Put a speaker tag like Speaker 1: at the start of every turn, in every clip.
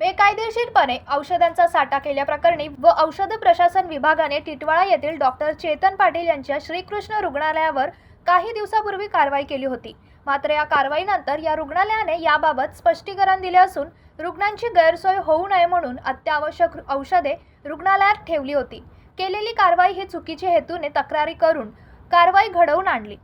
Speaker 1: बेकायदेशीरपणे औषधांचा साठा केल्याप्रकरणी व औषध प्रशासन विभागाने टिटवाळा येथील डॉक्टर चेतन पाटील यांच्या श्रीकृष्ण रुग्णालयावर काही दिवसापूर्वी कारवाई केली होती. मात्र या कारवाईनंतर या रुग्णालयाने याबाबत स्पष्टीकरण दिले असून रुग्णांची गैरसोय होऊ नये म्हणून अत्यावश्यक औषधे रुग्णालयात ठेवली होती. केलेली कारवाई ही चुकीच्या हेतूने तक्रारी करून कारवाई घडवून आणली.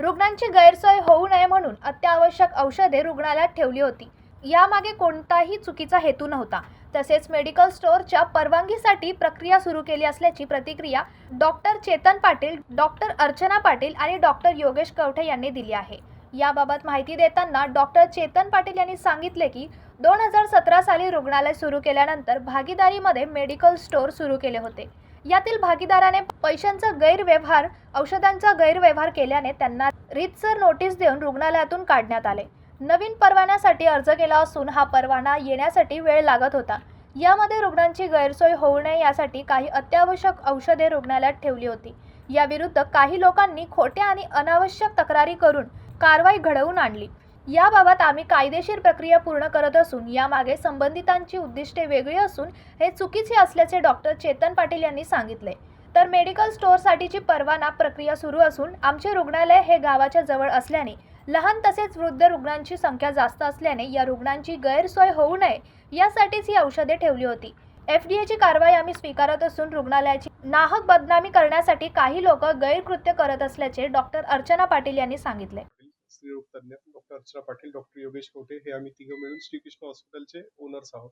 Speaker 1: रुग्णांची गैरसोय होऊ नये म्हणून अत्यावश्यक औषधे रुग्णालयात ठेवली होती. यामागे कोणताही चुकीचा हेतू नव्हता. तसेच मेडिकल स्टोअरच्या परवानगीसाठी प्रक्रिया सुरू केली असल्याची प्रतिक्रिया डॉक्टर चेतन पाटील डॉक्टर अर्चना पाटील आणि डॉक्टर योगेश कवठे यांनी दिली आहे. याबाबत माहिती देताना डॉक्टर चेतन पाटील यांनी सांगितले की दोन हजार सतरा साली रुग्णालय सुरू केल्यानंतर भागीदारीमध्ये मेडिकल स्टोअर सुरू केले होते. यातील भागीदाराने पैशांचा गैरव्यवहार औषधांचा गैरव्यवहार केल्याने त्यांना रीतसर नोटीस देऊन रुग्णालयातून काढण्यात आले. नवीन परवान्यासाठी अर्ज केला असून हा परवाना येण्यासाठी वेळ लागत होता. यामध्ये रुग्णांची गैरसोय होऊ नये यासाठी काही अत्यावश्यक औषधे रुग्णालयात ठेवली होती. याविरुद्ध काही लोकांनी खोट्या आणि अनावश्यक तक्रारी करून कारवाई घडवून आणली. याबाबत आम्ही कायदेशीर प्रक्रिया पूर्ण करत असून यामागे संबंधितांची उद्दिष्टे वेगळी असून हे चुकीचे असल्याचे डॉक्टर चेतन पाटील यांनी सांगितले. तर मेडिकल स्टोअरसाठीची परवाना प्रक्रिया सुरू असून आमचे रुग्णालय हे गावाच्या जवळ असल्याने लहान तसेच वृद्ध रुग्णांची संख्या जास्त असल्याने या रुग्णांची गैरसोय होऊ नये यासाठीच ही औषधे ठेवली होती. एफ डी एची कारवाई आम्ही स्वीकारत असून रुग्णालयाची नाहक बदनामी करण्यासाठी काही लोक गैरकृत्य करत असल्याचे डॉक्टर अर्चना पाटील यांनी सांगितले.
Speaker 2: स्त्रीरोग तज्ञ डॉक्टर अर्चना पाटील डॉक्टर योगेश कोटे हे आम्ही तिघं मिळून श्रीकृष्ण हॉस्पिटलचे ओनर्स आहोत.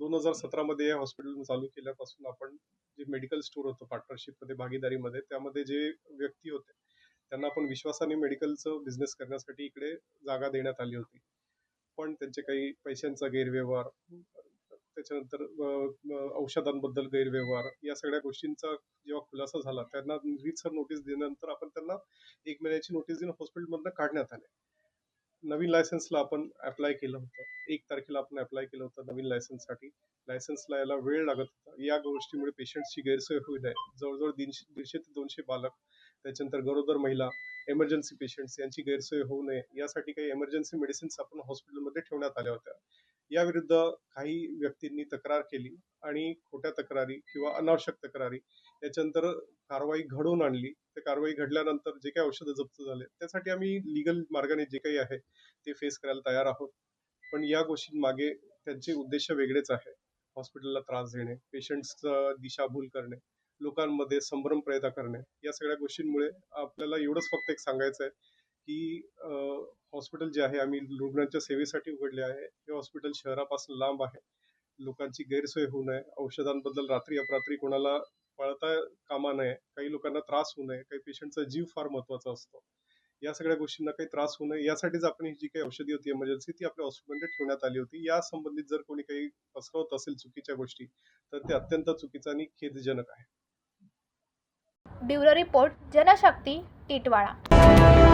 Speaker 2: दोन हजार सतरामध्ये या हॉस्पिटल चालू केल्यापासून आपण जे मेडिकल स्टोअर होतं पार्टनरशिपमध्ये भागीदारीमध्ये त्यामध्ये जे व्यक्ती होते त्यांना आपण विश्वासाने मेडिकलचं बिझनेस करण्यासाठी इकडे जागा देण्यात आली होती. पण त्यांचे काही पैशांचा गैरव्यवहार त्याच्यानंतर औषधांबद्दल गैरव्यवहार या सगळ्या गोष्टींचा जेव्हा खुलासा झाला त्यांना रीतसर नोटीस दिल्यानंतर आपण त्यांना एक महिन्याची नोटीस देऊन हॉस्पिटलमधनं काढण्यात आले. नवीन लायसन्सला आपण अप्लाय केलं होतं. एक तारखेला आपण अप्लाय केलं होतं नवीन लायसन्ससाठी लायसन्सला याला वेळ लागत होता. या गोष्टीमुळे पेशंटची गैरसोय होऊ नये. जवळजवळ दीडशे दीडशे ते दोनशे बालक त्याच्यानंतर गरोदर महिला एमर्जन्सी पेशंट्स यांची गैरसोय होऊ नये यासाठी काही एमर्जन्सी मेडिसिन्स आपण हॉस्पिटलमध्ये ठेवण्यात आल्या होत्या. याविरुद्ध काही व्यक्तींनी तक्रार केली आणि खोट्या तक्रारी किंवा अनावश्यक तक्रारी याच्यानंतर कारवाई घडवून आणली. ते कारवाई घडल्यानंतर जे काही औषधं जप्त झाले त्यासाठी आम्ही लिगल मार्गाने जे काही आहे ते फेस करायला तयार आहोत. पण या गोष्टींमागे त्यांचे उद्देश वेगळेच आहे. हॉस्पिटलला त्रास देणे पेशंट्सचं दिशाभूल करणे. लोकांमध्ये संभ्रम पैदा करणे या सगळ्या गोष्टींमुळे आपल्याला एवढंच फक्त एक सांगायचं आहे की हॉस्पिटल जे आहे आम्ही रुग्णांच्या सेवेसाठी उघडले आहे. हे हॉस्पिटल शहरापासून लांब आहे. लोकांची गैरसोय होऊ नये. औषधांबद्दल रात्री अपरात्री कोणाला पळता कामा नये. काही लोकांना त्रास होऊ नये. काही पेशंटचा जीव फार महत्त्वाचा असतो. या सगळ्या गोष्टींना काही त्रास होऊ नये. यासाठीच आपण ही जी काही औषधी होती इमर्जन्सी ती आपल्या हॉस्पिटलमध्ये ठेवण्यात आली होती. या संबंधित जर कोणी काही पसरवत असेल चुकीच्या गोष्टी तर ते अत्यंत चुकीचं आणि खेदजनक आहे.
Speaker 1: Bureau report Janshakti Titwala.